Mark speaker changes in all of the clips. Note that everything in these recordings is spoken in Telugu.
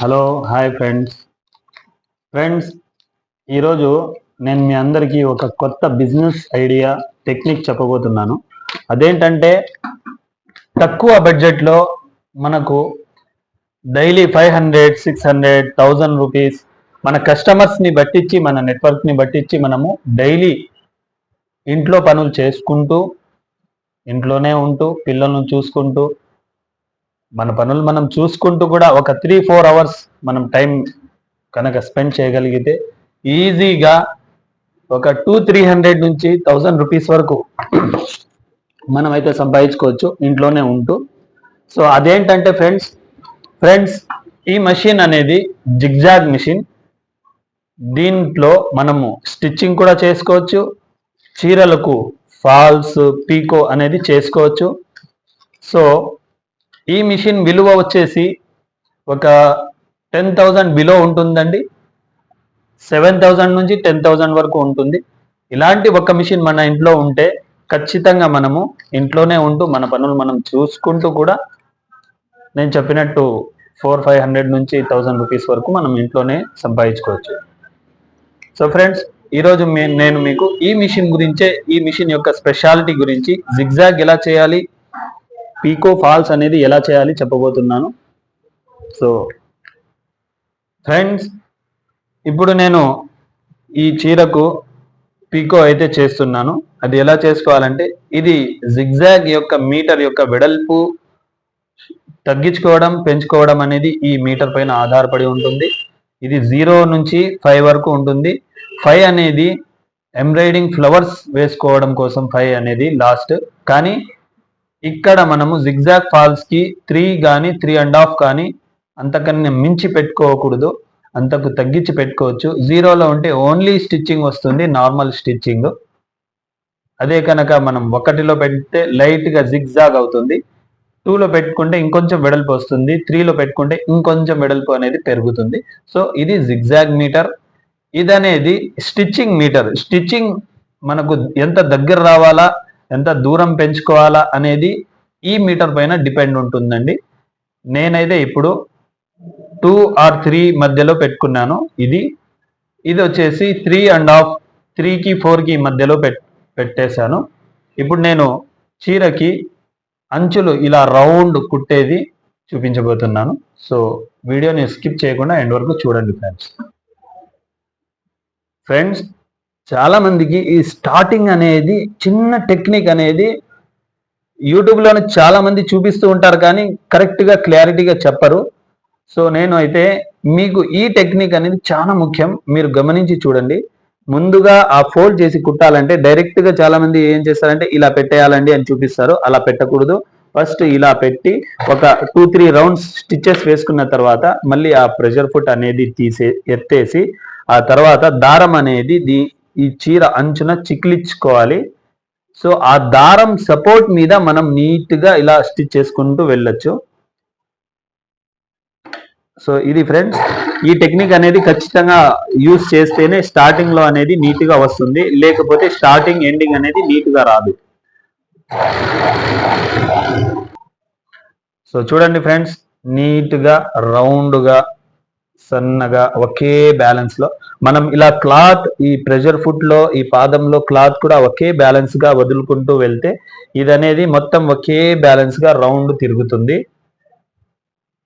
Speaker 1: Hello hi friends. ఫ్రెండ్స్ ఈరోజు నేను మీ అందరికీ ఒక కొత్త బిజినెస్ ఐడియా టెక్నిక్ చెప్పబోతున్నాను. అదేంటంటే తక్కువ బడ్జెట్లో మనకు daily five hundred six hundred thousand rupees మన కస్టమర్స్ని బట్టించి మన నెట్వర్క్ని బట్టించి మనము డైలీ ఇంట్లో పనులు చేసుకుంటూ ఇంట్లోనే ఉంటూ పిల్లలను చూసుకుంటూ మన పనులు మనం చూసుకుంటూ కూడా ఒక త్రీ ఫోర్ అవర్స్ మనం టైం కనుక స్పెండ్ చేయగలిగితే ఈజీగా ఒక టూ త్రీ హండ్రెడ్ నుంచి థౌజండ్ రూపీస్ వరకు మనం అయితే సంపాదించుకోవచ్చు ఇంట్లోనే ఉంటూ. సో అదేంటంటే ఫ్రెండ్స్ ఫ్రెండ్స్ ఈ మషిన్ అనేది జిగ్జాగ్ మిషన్ దీంట్లో మనము స్టిచ్చింగ్ కూడా చేసుకోవచ్చు చీరలకు ఫాల్స్ పీకో అనేది చేసుకోవచ్చు. సో ఈ మిషన్ విలువ వచ్చేసి ఒక టెన్ థౌజండ్ బిలో ఉంటుందండి. సెవెన్ థౌజండ్ నుంచి టెన్ థౌజండ్ వరకు ఉంటుంది. ఇలాంటి ఒక మిషన్ మన ఇంట్లో ఉంటే ఖచ్చితంగా మనము ఇంట్లోనే ఉంటూ మన పనులు మనం చూసుకుంటూ కూడా నేను చెప్పినట్టు ఫోర్ ఫైవ్ హండ్రెడ్ నుంచి థౌజండ్ రూపీస్ వరకు మనం ఇంట్లోనే సంపాదించుకోవచ్చు. సో ఫ్రెండ్స్ ఈరోజు మే నేను మీకు ఈ మిషన్ గురించే ఈ మిషన్ యొక్క స్పెషాలిటీ గురించి జిగ్జాగ్ ఎలా చేయాలి పీకో ఫాల్స్ అనేది ఎలా చేయాలి చెప్పబోతున్నాను. సో ఫ్రెండ్స్ ఇప్పుడు నేను ఈ చీరకు పీకో అయితే చేస్తున్నాను. అది ఎలా చేసుకోవాలంటే ఇది జిగ్జాగ్ యొక్క మీటర్ యొక్క వెడల్పు తగ్గించుకోవడం పెంచుకోవడం అనేది ఈ మీటర్ పైన ఆధారపడి ఉంటుంది. ఇది జీరో నుంచి ఫైవ్ వరకు ఉంటుంది. ఫైవ్ అనేది ఎంబ్రాయిడింగ్ ఫ్లవర్స్ వేసుకోవడం కోసం ఫైవ్ అనేది లాస్ట్ కానీ ఇక్కడ మనము జిగ్జాగ్ ఫాల్స్కి త్రీ కానీ త్రీ అండ్ హాఫ్ కానీ అంతకన్నా మించి పెట్టుకోకూడదు. అంతకు తగ్గించి పెట్టుకోవచ్చు. జీరోలో ఉంటే ఓన్లీ స్టిచ్చింగ్ వస్తుంది నార్మల్ స్టిచ్చింగ్ అదే కనుక మనం ఒకటిలో పెడితే లైట్గా జిగ్జాగ్ అవుతుంది. టూలో పెట్టుకుంటే ఇంకొంచెం వెడల్పు వస్తుంది. త్రీలో పెట్టుకుంటే ఇంకొంచెం వెడల్పు అనేది పెరుగుతుంది. సో ఇది జిగ్జాగ్ మీటర్ ఇది అనేది స్టిచ్చింగ్ మీటర్ స్టిచ్చింగ్ మనకు ఎంత దగ్గర రావాలా? ఎంత దూరం పెంచుకోవాలా అనేది ఈ మీటర్ పైన డిపెండ్ ఉంటుందండి. నేనైతే ఇప్పుడు టూ ఆర్ త్రీ మధ్యలో పెట్టుకున్నాను. ఇది ఇది వచ్చేసి త్రీ అండ్ హాఫ్ త్రీకి ఫోర్కి మధ్యలో పెట్ పెట్టేశాను. ఇప్పుడు నేను చీరకి అంచులు ఇలా రౌండ్ కుట్టేది చూపించబోతున్నాను. సో వీడియోని స్కిప్ చేయకుండా ఎండ్ వరకు చూడండి ఫ్రెండ్స్. ఫ్రెండ్స్ చాలా మందికి ఈ స్టార్టింగ్ అనేది చిన్న టెక్నిక్ అనేది యూట్యూబ్లోనే చాలా మంది చూపిస్తూ ఉంటారు కానీ కరెక్ట్గా క్లారిటీగా చెప్పరు. సో నేను అయితే మీకు ఈ టెక్నిక్ అనేది చాలా ముఖ్యం. మీరు గమనించి చూడండి. ముందుగా ఆ ఫోల్డ్ చేసి కుట్టాలంటే డైరెక్ట్గా చాలామంది చాలా మంది ఏం చేస్తారంటే ఇలా పెట్టేయాలండి అని చూపిస్తారు. అలా పెట్టకూడదు. ఫస్ట్ ఇలా పెట్టి ఒక టూ త్రీ రౌండ్స్ స్టిచ్చెస్ వేసుకున్న తర్వాత మళ్ళీ ఆ ప్రెషర్ ఫుట్ అనేది తీసే ఎత్తేసి ఆ తర్వాత దారం అనేది దీ ఈ చీర అంచున చిక్లిచ్చుకోవాలి సో ఆ దారం సపోర్ట్ మీద మనం నీట్గా ఇలా స్టిచ్ చేసుకుంటూ వెళ్ళొచ్చు. సో ఇది ఫ్రెండ్స్ ఈ టెక్నిక్ అనేది ఖచ్చితంగా యూస్ చేస్తేనే స్టార్టింగ్లో అనేది నీట్గా వస్తుంది. లేకపోతే స్టార్టింగ్ ఎండింగ్ అనేది నీట్గా రాదు. సో చూడండి ఫ్రెండ్స్ నీట్గా రౌండ్గా సన్నగా ఒకే బ్యాలెన్స్లో. మనం ఇలా క్లాత్ ఈ ప్రెషర్ ఫుట్లో ఈ పాదంలో క్లాత్ కూడా ఒకే బ్యాలెన్స్గా వదులుకుంటూ వెళ్తే ఇది అనేది మొత్తం ఒకే బ్యాలెన్స్గా రౌండ్ తిరుగుతుంది.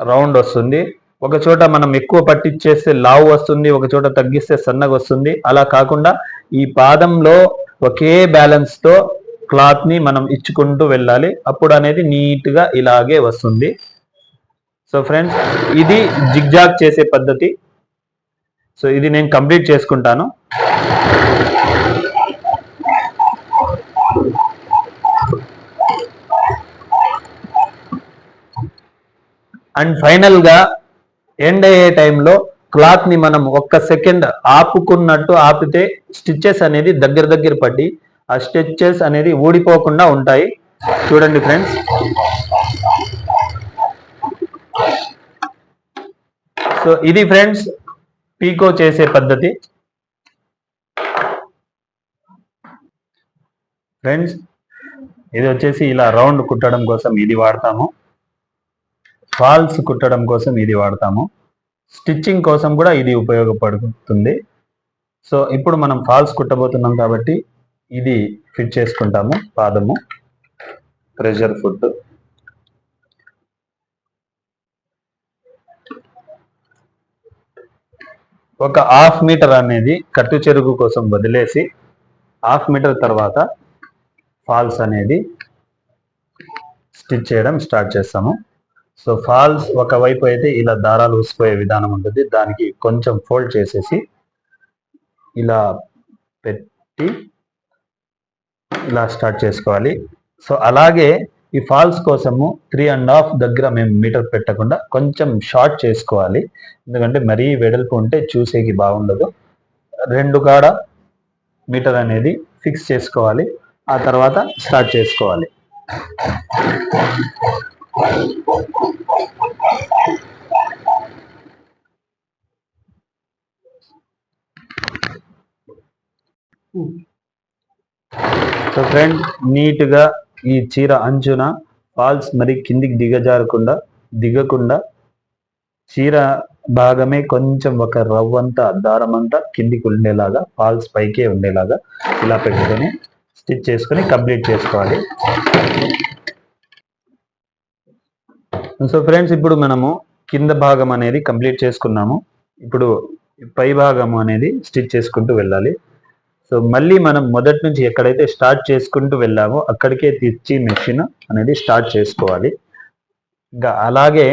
Speaker 1: రౌండ్ వస్తుంది. ఒక చోట మనం ఎక్కువ పట్టించేస్తే లావు వస్తుంది ఒక చోట తగ్గిస్తే సన్నగా వస్తుంది. అలా కాకుండా ఈ పాదంలో ఒకే బ్యాలెన్స్తో క్లాత్ని మనం ఇచ్చుకుంటూ వెళ్ళాలి. అప్పుడు అనేది నీట్గా ఇలాగే వస్తుంది. సో ఫ్రెండ్స్ ఇది జిగ్జాగ్ చేసే పద్ధతి. సో ఇది నేను కంప్లీట్ చేసుకుంటాను. అండ్ ఫైనల్గా ఎండ్ అయ్యే టైంలో క్లాత్ని మనం ఒక్క సెకండ్ ఆపుకున్నట్టు ఆపితే స్టిచ్చెస్ అనేది దగ్గర దగ్గర పడి ఆ స్టిచ్చెస్ అనేది ఊడిపోకుండా ఉంటాయి. చూడండి ఫ్రెండ్స్. సో ఇది ఫ్రెండ్స్ పీకో చేసే పద్ధతి. ఫ్రెండ్స్ ఇది వచ్చేసి ఇలా రౌండ్ కుట్టడం కోసం ఇది వాడతాము. ఫాల్స్ కుట్టడం కోసం ఇది వాడతాము. స్టిచ్చింగ్ కోసం కూడా ఇది ఉపయోగపడుతుంది. సో ఇప్పుడు మనం ఫాల్స్ కుట్టబోతున్నాం కాబట్టి ఇది ఫిట్ చేసుకుంటాము పాదము. ప్రెషర్ ఫుడ్ ఒక హాఫ్ మీటర్ అనేది కట్టు చెరుగు కోసం వదిలేసి హాఫ్ మీటర్ తర్వాత ఫాల్స్ అనేది స్టిచ్ చేయడం స్టార్ట్ చేస్తాము. సో ఫాల్స్ ఒకవైపు అయితే ఇలా దారాలు ఊసిపోయే విధానం ఉంటుంది. దానికి కొంచెం ఫోల్డ్ చేసేసి ఇలా పెట్టి ఇలా స్టార్ట్ చేసుకోవాలి. సో అలాగే ఈ ఫాల్స్ కోసము త్రీ అండ్ హాఫ్ దగ్గర మేము మీటర్ పెట్టకుండా కొంచెం షార్ట్ చేసుకోవాలి. ఎందుకంటే మరీ వెడల్పు ఉంటే చూసేకి బాగుండదు. రెండు కాడ మీటర్ అనేది ఫిక్స్ చేసుకోవాలి. ఆ తర్వాత స్టార్ట్ చేసుకోవాలి. సో ఫ్రెండ్ నీట్గా ఈ చీర అంచున ఫాల్స్ మరి కిందికి దిగజారకుండా దిగకుండా చీర భాగమే కొంచెం ఒక రవ్వంతా దారం అంతా కిందికి ఉండేలాగా ఫాల్స్ పైకే ఉండేలాగా ఇలా పెట్టుకొని స్టిచ్ చేసుకొని కంప్లీట్ చేసుకోవాలి. సో ఫ్రెండ్స్ ఇప్పుడు మనము కింద భాగం అనేది కంప్లీట్ చేసుకున్నాము. ఇప్పుడు పై భాగం అనేది స్టిచ్ చేసుకుంటూ వెళ్ళాలి. సో మళ్ళీ మనం మొదటి నుంచి ఎక్కడైతే స్టార్ట్ చేసుకుంటూ వెళ్ళామో అక్కడికే తెచ్చి మెషిన్ అనేది స్టార్ట్ చేసుకోవాలి. ఇంకా అలాగే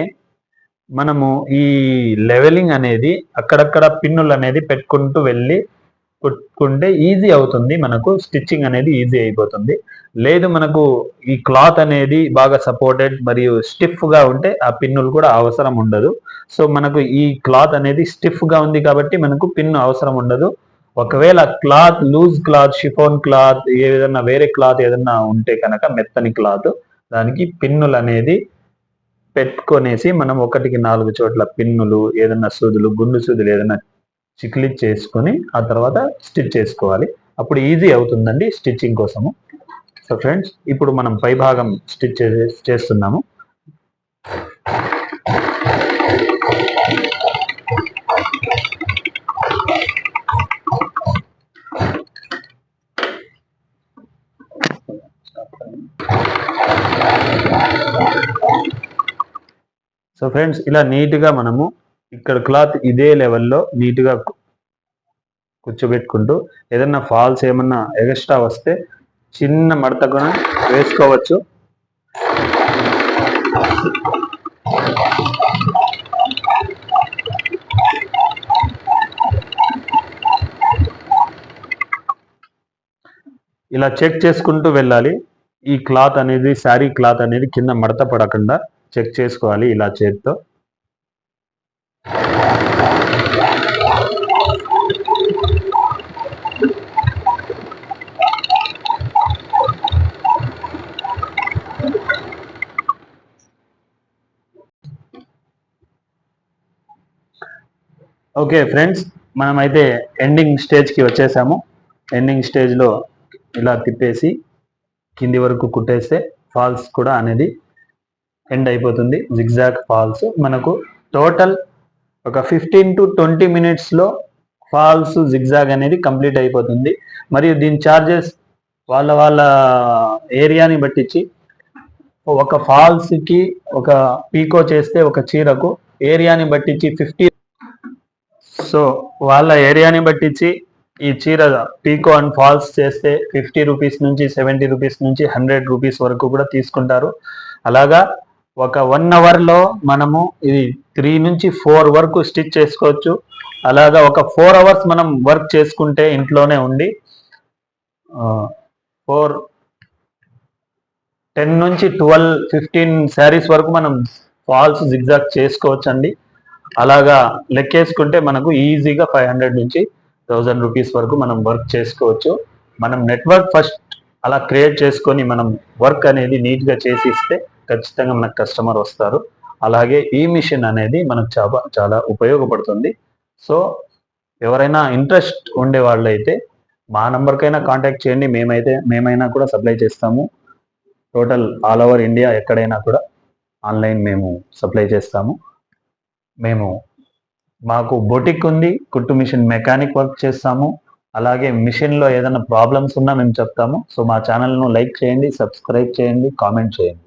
Speaker 1: మనము ఈ లెవెలింగ్ అనేది అక్కడక్కడ పిన్నులు అనేది పెట్టుకుంటూ వెళ్ళి కుట్టుకుంటే ఈజీ అవుతుంది. మనకు స్టిచ్చింగ్ అనేది ఈజీ అయిపోతుంది. లేదు మనకు ఈ క్లాత్ అనేది బాగా సపోర్టెడ్ మరియు స్టిఫ్గా ఉంటే ఆ పిన్నులు కూడా అవసరం ఉండదు. సో మనకు ఈ క్లాత్ అనేది స్టిఫ్గా ఉంది కాబట్టి మనకు పిన్ను అవసరం ఉండదు. ఒకవేళ cloth loose cloth chiffon cloth ఏదైనా వేరే క్లాత్ ఏదైనా ఉంటే కనుక మెత్తని క్లాత్. దానికి పిన్నులు అనేది పెట్టుకొనేసి మనం ఒకటికి నాలుగు చోట్ల పిన్నులు ఏదైనా సూదులు గుండు సూదులు ఏదైనా చిక్లిచ్ చేసుకొని ఆ తర్వాత స్టిచ్ చేసుకోవాలి. అప్పుడు ఈజీ అవుతుందండి స్టిచ్చింగ్ కోసము. సో ఫ్రెండ్స్ ఇప్పుడు మనం పై భాగం స్టిచ్ చేస్తున్నాము. సో ఫ్రెండ్స్ ఇలా నీట్గా మనము ఇక్కడ క్లాత్ ఇదే లెవెల్లో నీట్గా కూర్చోబెట్టుకుంటూ ఏదన్నా ఫాల్స్ ఏమన్నా ఎగస్ట్రా వస్తే చిన్న మడత కూడా వేసుకోవచ్చు. ఇలా చెక్ చేసుకుంటూ వెళ్ళాలి. ఈ క్లాత్ అనేది శారీ క్లాత్ అనేది కింద మడత పడకుండా చెక్ చేసుకోవాలి ఇలా చేతితో. ఓకే ఫ్రెండ్స్ మనమైతే ఎండింగ్ స్టేజ్కి వచ్చేసాము. ఎండింగ్ స్టేజ్లో ఇలా తిప్పేసి కింది వరకు కుట్టేస్తే ఫాల్స్ కూడా అనేది ఎండ్ అయిపోతుంది. Zigzag falls. మనకు టోటల్ ఒక ఫిఫ్టీన్ టు ట్వంటీ మినిట్స్లో ఫాల్స్ జిగ్జాగ్ అనేది కంప్లీట్ అయిపోతుంది. మరియు దీని ఛార్జెస్ వాళ్ళ వాళ్ళ ఏరియాని బట్టించి ఒక ఫాల్స్కి ఒక పీకో చేస్తే ఒక చీరకు ఏరియాని బట్టించి ఫిఫ్టీ సో వాళ్ళ ఏరియాని బట్టించి ఈ చీర పీకో అండ్ ఫాల్స్ చేస్తే ఫిఫ్టీ రూపీస్ నుంచి సెవెంటీ రూపీస్ నుంచి హండ్రెడ్ రూపీస్ వరకు కూడా తీసుకుంటారు. అలాగా ఒక వన్ అవర్లో మనము ఇది త్రీ నుంచి ఫోర్ వరకు స్టిచ్ చేసుకోవచ్చు. అలాగా ఒక ఫోర్ అవర్స్ మనం వర్క్ చేసుకుంటే ఇంట్లోనే ఉండి ఫోర్ టెన్ నుంచి ట్వెల్వ్ ఫిఫ్టీన్ శారీస్ వరకు మనం ఫాల్స్ జిగ్జాగ్ చేసుకోవచ్చు అండి అలాగా లెక్కేసుకుంటే మనకు ఈజీగా ఫైవ్ హండ్రెడ్ నుంచి థౌజండ్ రూపీస్ వరకు మనం వర్క్ చేసుకోవచ్చు. మనం నెట్వర్క్ ఫస్ట్ అలా క్రియేట్ చేసుకొని మనం వర్క్ అనేది నీట్గా చేసి ఇస్తే ఖచ్చితంగా మనకు కస్టమర్ వస్తారు. అలాగే ఈ మిషన్ అనేది మనకు చాలా చాలా ఉపయోగపడుతుంది. సో ఎవరైనా ఇంట్రెస్ట్ ఉండే వాళ్ళు అయితే మా నంబర్కైనా కాంటాక్ట్ చేయండి. మేమైతే మేమైనా కూడా సప్లై చేస్తాము. టోటల్ ఆల్ ఓవర్ ఇండియా ఎక్కడైనా కూడా ఆన్లైన్ మేము సప్లై చేస్తాము. మేము మాకు బొటిక్ ఉంది కుట్టు మిషన్ మెకానిక్ వర్క్ చేస్తాము. అలాగే మిషన్లో ఏదైనా ప్రాబ్లమ్స్ ఉన్నా మేము చెప్తాము. సో మా ఛానల్ను లైక్ చేయండి సబ్స్క్రైబ్ చేయండి కామెంట్ చేయండి.